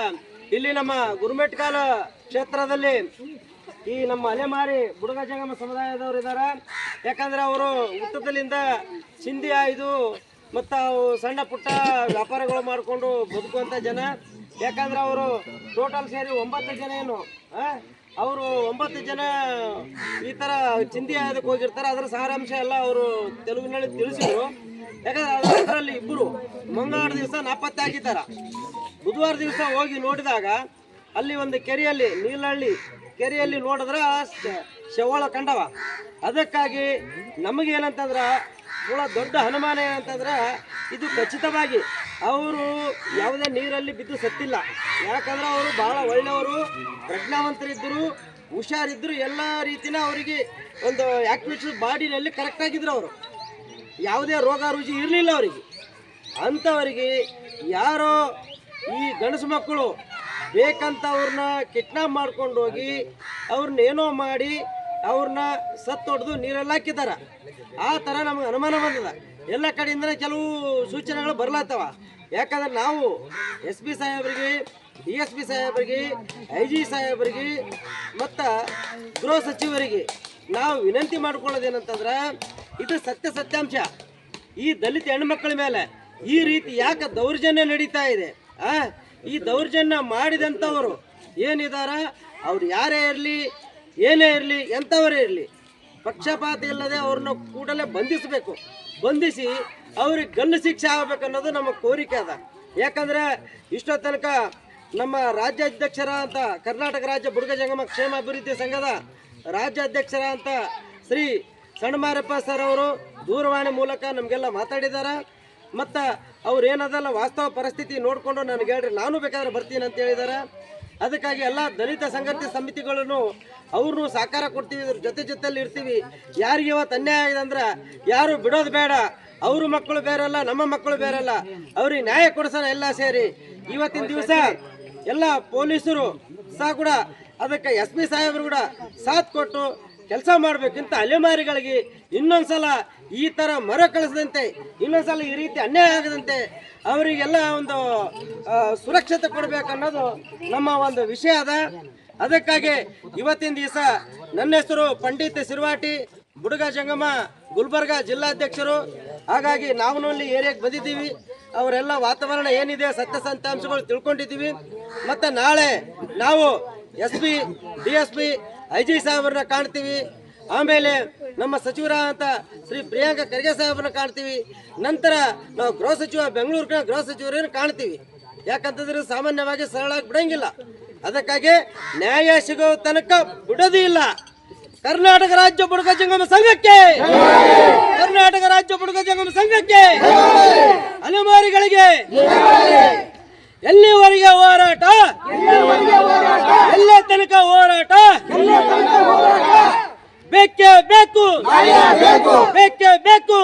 ಇಲ್ಲಿ ನಮ್ಮ ಗುರುಮೆಟ್ಕಾಲ ಕ್ಷೇತ್ರದಲ್ಲಿ ಈ ನಮ್ಮ ಅಲೆಮಾರಿ ಬುಡಗ ಜಂಗಮ ಸಮುದಾಯದವರು ಇದ್ದಾರೆ ಯಾಕಂದ್ರೆ ಅವರು ಹುಟ್ಟದಲ್ಲಿಂದ ಸಿಂಧಿ ಆಯ್ದು ಮತ್ತು ಸಣ್ಣ ಪುಟ್ಟ ವ್ಯಾಪಾರಗಳು ಮಾಡಿಕೊಂಡು ಬದುಕುವಂಥ ಜನ. ಯಾಕಂದ್ರೆ ಅವರು ಟೋಟಲ್ ಸೇರಿ ಒಂಬತ್ತು ಜನ ಏನು ಅವರು ಒಂಬತ್ತು ಜನ ಈ ಥರ ಚಿಂದಿ ಆಗೋದಕ್ಕೆ ಹೋಗಿರ್ತಾರೆ. ಅದರ ಸಾರಾಂಶ ಎಲ್ಲ ಅವರು ತೆಲುಗಿನಲ್ಲಿ ತಿಳಿಸಿದ್ರು. ಯಾಕಂದ್ರೆ ಅದರಲ್ಲಿ ಇಬ್ಬರು ಮಂಗಳವಾರ ದಿವಸ ನಾಪತ್ತೆ ಆಗಿದ್ದಾರೆ. ಬುಧವಾರ ದಿವಸ ಹೋಗಿ ನೋಡಿದಾಗ ಅಲ್ಲಿ ಒಂದು ಕೆರೆಯಲ್ಲಿ, ನೀಲಹಳ್ಳಿ ಕೆರೆಯಲ್ಲಿ ನೋಡಿದ್ರೆ ಶವಳ ಕಂಡವ. ಅದಕ್ಕಾಗಿ ನಮಗೇನಂತಂದ್ರೆ ಭಾಳ ದೊಡ್ಡ ಅನುಮಾನ ಏನಂತಂದ್ರೆ ಇದು ಖಚಿತವಾಗಿ ಅವರು ಯಾವುದೇ ನೀರಲ್ಲಿ ಬಿದ್ದು ಸತ್ತಿಲ್ಲ. ಯಾಕಂದ್ರೆ ಅವರು ಬಹಳ ಒಳ್ಳೆಯವರು, ಪ್ರಜ್ಞಾವಂತರಿದ್ದರು, ಹುಷಾರಿದ್ದರು, ಎಲ್ಲ ರೀತಿನ ಅವರಿಗೆ ಒಂದು ಆಕ್ಟಿವಿಟೀಸ್ ಬಾಡಿನಲ್ಲಿ ಕರೆಕ್ಟಾಗಿದ್ರು ಅವರು. ಯಾವುದೇ ರೋಗ ರುಜಿ ಇರಲಿಲ್ಲ ಅವರಿಗೆ. ಅಂಥವರಿಗೆ ಯಾರೋ ಈ ಗಂಡಸು ಮಕ್ಕಳು ಬೇಕಂತ ಅವ್ರನ್ನ ಕಿಡ್ನಾಪ್ ಮಾಡ್ಕೊಂಡು ಹೋಗಿ ಅವ್ರನ್ನ ಏನೋ ಮಾಡಿ ಅವ್ರನ್ನ ಸತ್ತು ಹೊಡೆದು ನೀರೆಲ್ಲ ಹಾಕಿದ್ದಾರೆ. ಆ ಥರ ನಮ್ಗೆ ಅನುಮಾನ ಬಂದದ. ಎಲ್ಲ ಕಡೆಯಿಂದ ಕೆಲವು ಸೂಚನೆಗಳು ಬರ್ಲತ್ತವ ಯಾಕಂದ್ರೆ ನಾವು ಎಸ್ ಪಿ ಸಾಹೇಬ್ರಿಗೆ, ಡಿ ಎಸ್ ಪಿ ಸಾಹೇಬ್ರಿಗೆ, ಐ ಜಿ ಸಾಹೇಬ್ರಿಗೆ, ಮತ್ತು ಗೃಹ ಸಚಿವರಿಗೆ ನಾವು ವಿನಂತಿ ಮಾಡ್ಕೊಳ್ಳೋದೇನಂತಂದ್ರೆ, ಇದು ಸತ್ಯ ಸತ್ಯಾಂಶ. ಈ ದಲಿತ ಹೆಣ್ಮಕ್ಳ ಮೇಲೆ ಈ ರೀತಿ ಯಾಕೆ ದೌರ್ಜನ್ಯ ನಡೀತಾ ಇದೆ? ಆ? ಈ ದೌರ್ಜನ್ಯ ಮಾಡಿದಂಥವರು ಏನಿದಾರ? ಅವ್ರು ಯಾರೇ ಇರಲಿ ಏನೇ ಇರಲಿ, ಎಂಥವರೇ ಇರಲಿ, ಪಕ್ಷಪಾತ ಇಲ್ಲದೆ ಅವ್ರನ್ನ ಕೂಡಲೇ ಬಂಧಿಸಬೇಕು. ಬಂಧಿಸಿ ಅವ್ರಿಗೆ ಗಲ್ಲು ಶಿಕ್ಷೆ ಆಗಬೇಕು ಅನ್ನೋದು ನಮ್ಮ ಕೋರಿಕೆ ಅದ. ಯಾಕಂದ್ರೆ ಇಷ್ಟೋ ತನಕ ನಮ್ಮ ರಾಜ್ಯಾಧ್ಯಕ್ಷರ ಅಂತ ಕರ್ನಾಟಕ ರಾಜ್ಯ ಬುಡುಗ ಜಂಗಮ ಕ್ಷೇಮ ಅಭಿವೃದ್ಧಿ ಸಂಘದ ರಾಜ್ಯಾಧ್ಯಕ್ಷರ ಅಂತ ಶ್ರೀ ಸಣ್ಣಮಾರಪ್ಪ ಸರ್ ಅವರು ದೂರವಾಣಿ ಮೂಲಕ ನಮಗೆಲ್ಲ ಮಾತಾಡಿದ್ದಾರೆ ಮತ್ತು ಅವ್ರು ಏನದಲ್ಲ ವಾಸ್ತವ ಪರಿಸ್ಥಿತಿ ನೋಡಿಕೊಂಡು ನನಗೆ ಹೇಳ್ರಿ, ನಾನು ಬೇಕಾದ್ರೆ ಬರ್ತೀನಿ ಅಂತ ಹೇಳಿದ್ದಾರೆ ಅದಕ್ಕಾಗಿ ಎಲ್ಲ ದಲಿತ ಸಂಘಟನೆ ಸಮಿತಿಗಳನ್ನು ಅವ್ರನ್ನು ಸಹಕಾರ ಕೊಡ್ತೀವಿ, ಇದ್ರ ಜೊತೆ ಜೊತೆಲಿ ಇರ್ತೀವಿ. ಯಾರಿಗೆ ಇವತ್ತು ಅನ್ಯಾಯ ಆಗಿದೆ ಅಂದ್ರೆ ಯಾರು ಬಿಡೋದು ಬೇಡ. ಅವ್ರ ಮಕ್ಕಳು ಬೇರೆಲ್ಲ ನಮ್ಮ ಮಕ್ಕಳು ಬೇರೆಲ್ಲ ಅವ್ರಿಗೆ ನ್ಯಾಯ ಕೊಡಿಸೋಣ ಎಲ್ಲ ಸೇರಿ. ಇವತ್ತಿನ ದಿವಸ ಎಲ್ಲ ಪೊಲೀಸರು ಸಹ ಕೂಡ ಅದಕ್ಕೆ ಎಸ್ ಪಿ ಸಾಹೇಬರು ಕೂಡ ಸಾಥ್ ಕೊಟ್ಟು ಕೆಲಸ ಮಾಡಬೇಕಿಂತ ಅಲೆಮಾರಿಗಳಿಗೆ ಇನ್ನೊಂದ್ಸಲ ಈ ತರ ಮರ ಕಳಿಸದಂತೆ, ಇನ್ನೊಂದ್ಸಲ ಈ ರೀತಿ ಅನ್ಯಾಯ ಆಗದಂತೆ ಅವರಿಗೆಲ್ಲ ಒಂದು ಸುರಕ್ಷತೆ ಕೊಡಬೇಕನ್ನೋದು ನಮ್ಮ ಒಂದು ವಿಷಯ ಅದ. ಅದಕ್ಕಾಗಿ ಇವತ್ತಿನ ದಿವಸ ನನ್ನ ಹೆಸರು ಪಂಡಿತ್ ಸಿರ್ವಾಟಿ, ಬುಡುಗ ಜಂಗಮ, ಗುಲ್ಬರ್ಗ ಜಿಲ್ಲಾಧ್ಯಕ್ಷರು. ಹಾಗಾಗಿ ನಾವು ಅಲ್ಲಿ ಏರಿಯಾಗೆ ಬಂದಿದ್ದೀವಿ. ಅವರೆಲ್ಲ ವಾತಾವರಣ ಏನಿದೆ, ಸತ್ಯ ಸಂತಾಂಶಗಳು ತಿಳ್ಕೊಂಡಿದ್ದೀವಿ. ಮತ್ತು ನಾಳೆ ನಾವು S P, D S P I G ಸಾಹೇಬ್ರನ್ನ ಕಾಣ್ತೀವಿ. ಆಮೇಲೆ ನಮ್ಮ ಸಚಿವರಾದಂಥ ಶ್ರೀ ಪ್ರಿಯಾಂಕ ಖರ್ಗೆ ಸಾಹೇಬ್ರನ್ನ ಕಾಣ್ತೀವಿ. ನಂತರ ನಾವು ಗೃಹ ಸಚಿವ ಬೆಂಗಳೂರಿನ ಗೃಹ ಸಚಿವರನ್ನು ಕಾಣ್ತೀವಿ. ಯಾಕಂತಂದ್ರೆ ಸಾಮಾನ್ಯವಾಗಿ ಸರಳಾಗಿ ಬಿಡಂಗಿಲ್ಲ. ಅದಕ್ಕಾಗಿ ನ್ಯಾಯ ಸಿಗೋ ತನಕ ಬಿಡೋದು ಇಲ್ಲ. ಕರ್ನಾಟಕ ರಾಜ್ಯ ಬುಡುಗ ಜಂಗಮ ಸಂಘಕ್ಕೆ! ಕರ್ನಾಟಕ ರಾಜ್ಯ ಬುಡುಗ ಜಂಗಮ ಸಂಘಕ್ಕೆ! ಅಲೆಮಾರಿಗಳಿಗೆ ಎಲ್ಲಿವರೆಗೆ ಹೋರಾಟ? ಎಲ್ಲ ತನಕ ಹೋರಾಟ? ಬೇಕೇ ಬೇಕು. ಬೇಕೇ ಬೇಕು.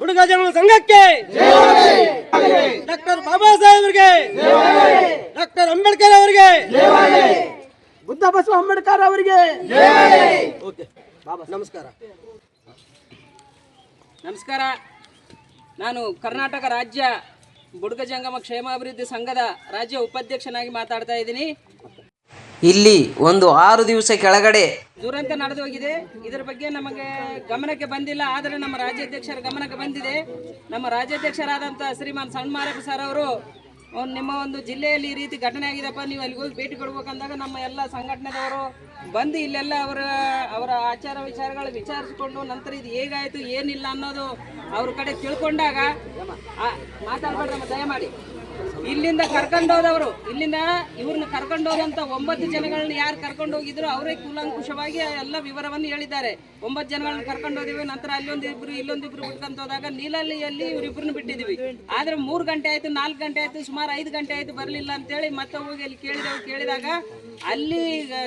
ಹುಡುಗ ಜನ ಸಂಘಕ್ಕೆ. ಡಾಕ್ಟರ್ ಬಾಬಾ ಸಾಹೇಬ್ರಿಗೆ. ಡಾಕ್ಟರ್ ಅಂಬೇಡ್ಕರ್ ಅವರಿಗೆ. ಬುದ್ಧ ಬಸವ ಅಂಬೇಡ್ಕರ್ ಅವರಿಗೆ. ಓಕೆ. ಬಾಬಾ ನಮಸ್ಕಾರ. ನಮಸ್ಕಾರ. ನಾನು ಕರ್ನಾಟಕ ರಾಜ್ಯ ಬುಡುಗ ಜಂಗಮ ಕ್ಷೇಮಾಭಿವೃದ್ಧಿ ಸಂಘದ ರಾಜ್ಯ ಉಪಾಧ್ಯಕ್ಷನಾಗಿ ಮಾತಾಡ್ತಾ ಇದ್ದೀನಿ. ಇಲ್ಲಿ ಒಂದು ಆರು ದಿವಸ ಕೆಳಗಡೆ ದುರಂತ ನಡೆದು ಹೋಗಿದೆ. ಇದರ ಬಗ್ಗೆ ನಮಗೆ ಗಮನಕ್ಕೆ ಬಂದಿಲ್ಲ ಆದರೆ ನಮ್ಮ ರಾಜ್ಯಾಧ್ಯಕ್ಷರ ಗಮನಕ್ಕೆ ಬಂದಿದೆ. ನಮ್ಮ ರಾಜ್ಯಾಧ್ಯಕ್ಷರಾದಂತಹ ಶ್ರೀಮಾನ್ ಸಣ್ಮಾರಪ್ಪ ಸರ್ ಅವರು ನಿಮ್ಮ ಒಂದು ಜಿಲ್ಲೆಯಲ್ಲಿ ಈ ರೀತಿ ಘಟನೆ ಆಗಿದೆಪ್ಪ ನೀವು ಅಲ್ಲಿಗೆ ಹೋಗಿ ಭೇಟಿ ಕೊಡ್ಬೇಕಂದಾಗ ನಮ್ಮ ಎಲ್ಲ ಸಂಘಟನೆದವರು ಬಂದು ಇಲ್ಲೆಲ್ಲ ಅವರ ಅವರ ಆಚಾರ ವಿಚಾರಗಳು ವಿಚಾರಿಸಿಕೊಂಡು ನಂತರ ಇದು ಹೇಗಾಯಿತು, ಏನಿಲ್ಲ ಅನ್ನೋದು ಅವ್ರ ಕಡೆ ತಿಳ್ಕೊಂಡಾಗ ಮಾತಾಡ್ಬೇಡ್ರಮ್ಮ, ದಯಮಾಡಿ. ಇಲ್ಲಿಂದ ಕರ್ಕೊಂಡೋದವರು ಇಲ್ಲಿಂದ ಇವ್ರನ್ನ ಕರ್ಕೊಂಡು ಹೋದಂತ ಒಂಬತ್ತು ಜನಗಳನ್ನ ಯಾರು ಕರ್ಕೊಂಡು ಹೋಗಿದ್ರು, ಅವರೇ ಕೂಲಂಕುಷವಾಗಿ ಎಲ್ಲ ವಿವರವನ್ನು ಹೇಳಿದ್ದಾರೆ. ಒಂಬತ್ತು ಜನಗಳನ್ನ ಕರ್ಕೊಂಡೋದಿವಿ ನಂತರ ಅಲ್ಲೊಂದಿಬ್ರು ಇಲ್ಲೊಂದಿಬ್ರು ಬಿಟ್ಕೊಂತ ಹೋದಾಗ ನೀಲಲ್ಲಿಯಲ್ಲಿ ಇವ್ರಿಬ್ರನ್ನ ಬಿಟ್ಟಿದ್ವಿ ಆದ್ರೆ ಮೂರು ಗಂಟೆ ಆಯ್ತು, ನಾಲ್ಕು ಗಂಟೆ ಆಯ್ತು, ಸುಮಾರು ಐದು ಗಂಟೆ ಆಯ್ತು ಬರಲಿಲ್ಲ ಅಂತೇಳಿ ಮತ್ತೆ ಹೋಗಿ ಅಲ್ಲಿ ಕೇಳಿದೆವು. ಕೇಳಿದಾಗ ಅಲ್ಲಿ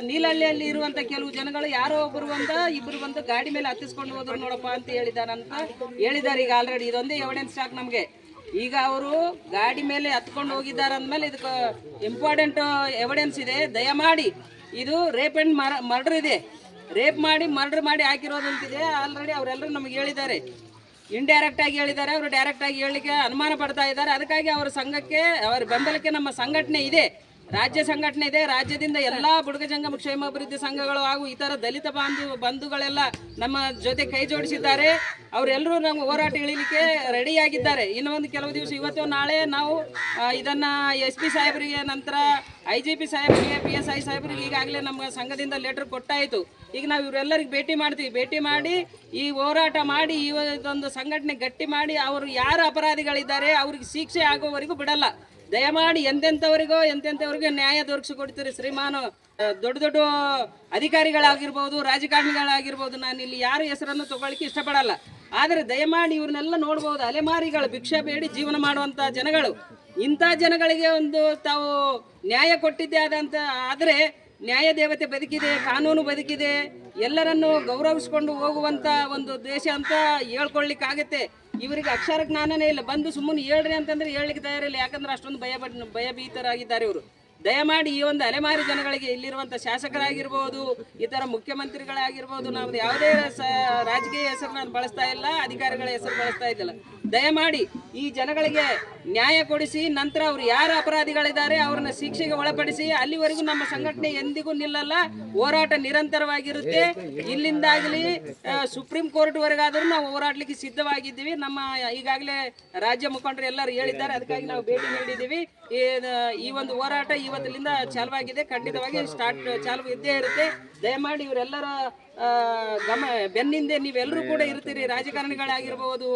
ನೀಲಹಳ್ಳಿಯಲ್ಲಿ ಇರುವಂತ ಕೆಲವು ಜನಗಳು ಯಾರೋ ಒಬ್ರು ಬಂದ, ಇಬ್ರು ಬಂದು ಗಾಡಿ ಮೇಲೆ ಹತ್ತಿಸ್ಕೊಂಡು ಹೋದ್ರು ನೋಡಪ್ಪ ಅಂತ ಹೇಳಿದಾರಂತ ಹೇಳಿದ್ದಾರೆ. ಈಗ ಆಲ್ರೆಡಿ ಇದೊಂದೇ ಎವಿಡೆನ್ಸ್ ಸಾಕು ನಮಗೆ. ಈಗ ಅವರು ಗಾಡಿ ಮೇಲೆ ಹತ್ಕೊಂಡು ಹೋಗಿದ್ದಾರೆ ಅಂದಮೇಲೆ ಇದಕ್ಕೆ ಇಂಪಾರ್ಟೆಂಟ್ ಎವಿಡೆನ್ಸ್ ಇದೆ. ದಯಮಾಡಿ ಇದು ರೇಪ್ ಅಂಡ್ ಮರ್ಡರ್ ಇದೆ. ರೇಪ್ ಮಾಡಿ ಮರ್ಡರ್ ಮಾಡಿ ಹಾಕಿರೋದಂತಿದೆ ಆಲ್ರೆಡಿ ಅವರೆಲ್ಲರೂ ನಮಗೆ ಹೇಳಿದ್ದಾರೆ. ಇಂಡೈರೆಕ್ಟ್ ಆಗಿ ಹೇಳಿದ್ದಾರೆ. ಅವರು ಡೈರೆಕ್ಟ್ ಆಗಿ ಹೇಳಲಿಕ್ಕೆ ಅನುಮಾನ ಪಡ್ತಾ ಇದ್ದಾರೆ. ಅದಕ್ಕಾಗಿ ಅವರ ಸಂಘಕ್ಕೆ, ಅವರ ಬೆಂಬಲಕ್ಕೆ ನಮ್ಮ ಸಂಘಟನೆ ಇದೆ. ರಾಜ್ಯ ಸಂಘಟನೆ ಇದೆ. ರಾಜ್ಯದಿಂದ ಎಲ್ಲಾ ಬುಡಗ ಜಂಗಮ ಕ್ಷೇಮಾಭಿವೃದ್ಧಿ ಸಂಘಗಳು ಹಾಗೂ ಇತರ ದಲಿತ ಬಾಂಧವ ಬಂಧುಗಳೆಲ್ಲ ನಮ್ಮ ಜೊತೆ ಕೈ ಜೋಡಿಸಿದ್ದಾರೆ. ಅವರೆಲ್ಲರೂ ನಮ್ಮ ಹೋರಾಟ ಇಳಿಲಿಕ್ಕೆ ರೆಡಿ ಆಗಿದ್ದಾರೆ ಇನ್ನೊಂದು ಕೆಲವು ದಿವಸ ಇವತ್ತು ನಾಳೆ ನಾವು ಇದನ್ನ ಎಸ್ ಪಿ ಸಾಹೇಬರಿಗೆ ನಂತರ ಐ ಜಿ ಪಿ ಸಾಹೇಬರಿಗೆ, ಪಿ ಎಸ್ ಐ ಸಾಹೇಬರಿಗೆ ಈಗಾಗಲೇ ನಮ್ಮ ಸಂಘದಿಂದ ಲೆಟರ್ ಕೊಟ್ಟಾಯಿತು. ಈಗ ನಾವು ಇವರೆಲ್ಲರಿಗೆ ಭೇಟಿ ಮಾಡ್ತೀವಿ. ಭೇಟಿ ಮಾಡಿ ಈ ಹೋರಾಟ ಮಾಡಿ, ಈ ಒಂದು ಸಂಘಟನೆ ಗಟ್ಟಿ ಮಾಡಿ, ಅವರು ಯಾರು ಅಪರಾಧಿಗಳಿದ್ದಾರೆ, ಅವ್ರಿಗೆ ಶಿಕ್ಷೆ ಆಗೋವರೆಗೂ ಬಿಡಲ್ಲ. ದಯಮಾಡಿ ಎಂತೆಂಥವರಿಗೋ ಎಂತೆಂಥವ್ರಿಗೋ ನ್ಯಾಯ ದೊರಕಿಸಿಕೊಡ್ತೀರಿ ಶ್ರೀಮಾನು. ಶ್ರೀಮಾನ ದೊಡ್ಡ ದೊಡ್ಡ ಅಧಿಕಾರಿಗಳಾಗಿರ್ಬೋದು, ರಾಜಕಾರಣಿಗಳಾಗಿರ್ಬೋದು, ನಾನು ಇಲ್ಲಿ ಯಾರು ಹೆಸರನ್ನು ತಗೊಳ್ಳಿಕ್ಕೆ ಇಷ್ಟಪಡಲ್ಲ. ಆದರೆ ದಯಮಾಡಿ ಇವ್ರನ್ನೆಲ್ಲ ನೋಡ್ಬೋದು, ಅಲೆಮಾರಿಗಳು ಭಿಕ್ಷೆ ಬೇಡಿ ಜೀವನ ಮಾಡುವಂಥ ಜನಗಳು. ಇಂಥ ಜನಗಳಿಗೆ ಒಂದು ತಾವು ನ್ಯಾಯ ಕೊಟ್ಟಿದ್ದೇ ಆದಂಥ ಆದರೆ ನ್ಯಾಯ ದೇವತೆ ಬದುಕಿದೆ, ಕಾನೂನು ಬದುಕಿದೆ, ಎಲ್ಲರನ್ನು ಗೌರವಿಸ್ಕೊಂಡು ಹೋಗುವಂಥ ಒಂದು ದೇಶ ಅಂತ ಹೇಳ್ಕೊಳ್ಳಿಕ್ಕಾಗತ್ತೆ. ಇವರಿಗೆ ಅಕ್ಷರ ಜ್ಞಾನನೇ ಇಲ್ಲ. ಬಂದು ಸುಮ್ಮನೆ ಹೇಳ್ರಿ ಅಂತಂದ್ರೆ ಹೇಳಲಿಕ್ಕೆ ತಯಾರಿಲ್ಲ. ಯಾಕಂದ್ರೆ ಅಷ್ಟೊಂದು ಭಯ ಭಯಭೀತರಾಗಿದ್ದಾರೆ ಇವರು. ದಯಮಾಡಿ ಈ ಒಂದು ಅಲೆಮಾರಿ ಜನಗಳಿಗೆ ಇಲ್ಲಿರುವಂಥ ಶಾಸಕರಾಗಿರ್ಬೋದು ಇತರ ಮುಖ್ಯಮಂತ್ರಿಗಳಾಗಿರ್ಬೋದು, ನಾವು ಯಾವುದೇ ಸ ರಾಜಕೀಯ ಹೆಸರು ನಾನು ಬಳಸ್ತಾ ಇಲ್ಲ, ಅಧಿಕಾರಿಗಳ ಹೆಸರು ಬಳಸ್ತಾ ಇದ್ದಿಲ್ಲ. ದಯಮಾಡಿ ಈ ಜನಗಳಿಗೆ ನ್ಯಾಯ ಕೊಡಿಸಿ, ನಂತರ ಅವರು ಯಾರು ಅಪರಾಧಿಗಳಿದ್ದಾರೆ ಅವ್ರನ್ನ ಶಿಕ್ಷೆಗೆ ಒಳಪಡಿಸಿ, ಅಲ್ಲಿವರೆಗೂ ನಮ್ಮ ಸಂಘಟನೆ ಎಂದಿಗೂ ನಿಲ್ಲಲ್ಲ, ಹೋರಾಟ ನಿರಂತರವಾಗಿರುತ್ತೆ. ಇಲ್ಲಿಂದಾಗಲಿ ಸುಪ್ರೀಂ ಕೋರ್ಟ್ ವರೆಗಾದ್ರೂ ನಾವು ಹೋರಾಡ್ಲಿಕ್ಕೆ ಸಿದ್ಧವಾಗಿದ್ದೀವಿ. ನಮ್ಮ ಈಗಾಗಲೇ ರಾಜ್ಯ ಮುಖಂಡರು ಎಲ್ಲರೂ ಹೇಳಿದ್ದಾರೆ, ಅದಕ್ಕಾಗಿ ನಾವು ಭೇಟಿ ನೀಡಿದ್ದೀವಿ. ಈ ಒಂದು ಹೋರಾಟ ಇವತ್ತಿನಿಂದ ಚಾಲುವಾಗಿದೆ. ಖಂಡಿತವಾಗಿ ಸ್ಟಾರ್ಟ್ ಚಾಲು ಇದ್ದೇ ಇರುತ್ತೆ. ದಯಮಾಡಿ ಇವರೆಲ್ಲರ ಗಮ ಬೆನ್ನಿಂದೆ ನೀವೆಲ್ಲರೂ ಕೂಡ ಇರ್ತೀರಿ. ರಾಜಕಾರಣಿಗಳಾಗಿರ್ಬೋದು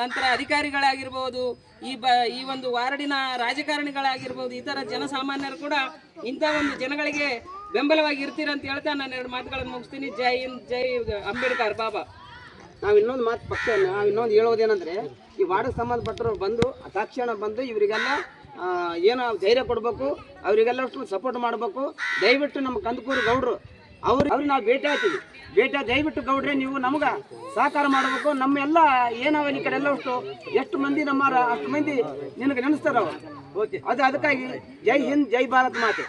ನಂತರ ಅಧಿಕಾರಿಗಳಾಗಿರ್ಬೋದು, ಈ ಬ ಈ ಒಂದು ವಾರ್ಡಿನ ರಾಜಕಾರಣಿಗಳಾಗಿರ್ಬೋದು ಇತರ ಜನಸಾಮಾನ್ಯರು ಕೂಡ ಇಂಥ ಒಂದು ಜನಗಳಿಗೆ ಬೆಂಬಲವಾಗಿ ಇರ್ತೀರಂತ ಹೇಳ್ತಾ ನಾನು ಎರಡು ಮಾತುಗಳನ್ನು ಮುಗಿಸ್ತೀನಿ. ಜೈ ಹಿಂದ್, ಜೈ ಅಂಬೇಡ್ಕರ್ ಬಾಬಾ ನಾವು ಇನ್ನೊಂದು ಮಾತು ಪಕ್ಷ ನಾವು ಇನ್ನೊಂದು ಹೇಳೋದೇನಂದ್ರೆ, ಈ ವಾರ್ಡ್ಗೆ ಸಂಬಂಧಪಟ್ಟರು ಬಂದು ತಕ್ಷಣ ಬಂದು ಇವರಿಗೆಲ್ಲ ಏನೋ ಧೈರ್ಯ ಕೊಡಬೇಕು ಅವರಿಗೆಲ್ಲ ಸಪೋರ್ಟ್ ಮಾಡಬೇಕು. ದಯವಿಟ್ಟು ನಮ್ಮ ಕಂದಕೂರು ಗೌಡ್ರು ಅವ್ರು ಅವ್ರಿಗೆ ನಾವು ಭೇಟಿ ಬೇಟಾ ದಯವಿಟ್ಟು ಗೌಡ್ರೆ, ನೀವು ನಮಗ ಸಹಕಾರ ಮಾಡಬೇಕು. ನಮ್ಮೆಲ್ಲ ಏನಾವ ಈ ಕಡೆ ಎಲ್ಲ ಅಷ್ಟು ಎಷ್ಟು ಮಂದಿ ನಮ್ಮ ಅಷ್ಟು ಮಂದಿ ನಿನಗೆ ನೆನೆಸ್ತಾರ ಅವ್ರು ಓಕೆ ಅದು ಅದಕ್ಕಾಗಿ ಜೈ ಹಿಂದ್, ಜೈ ಭಾರತ್ ಮಾತೆ.